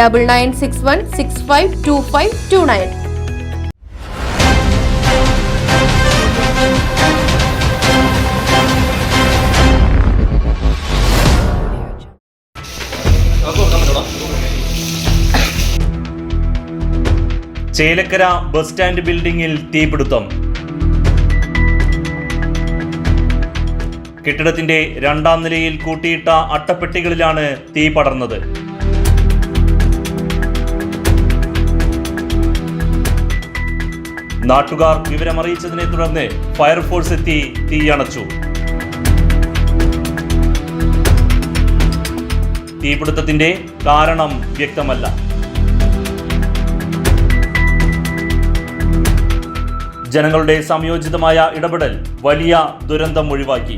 double nine six one six five two five two nine Chelakkara bus stand ബിൽഡിംഗിൽ തീപിടുത്തം. കെട്ടിടത്തിന്റെ രണ്ടാം നിലയിൽ കൂട്ടിയിട്ട അട്ടപ്പെട്ടികളിലാണ് തീ പടർന്നത്. നാട്ടുകാർ വിവരമറിയിച്ചതിനെ തുടർന്ന് ഫയർഫോഴ്സ് എത്തി തീയണച്ചു തീപിടുത്തത്തിന്റെ കാരണം വ്യക്തമല്ല. ജനങ്ങളുടെ സംയോജിതമായ ഇടപെടൽ വലിയ ദുരന്തം ഒഴിവാക്കി.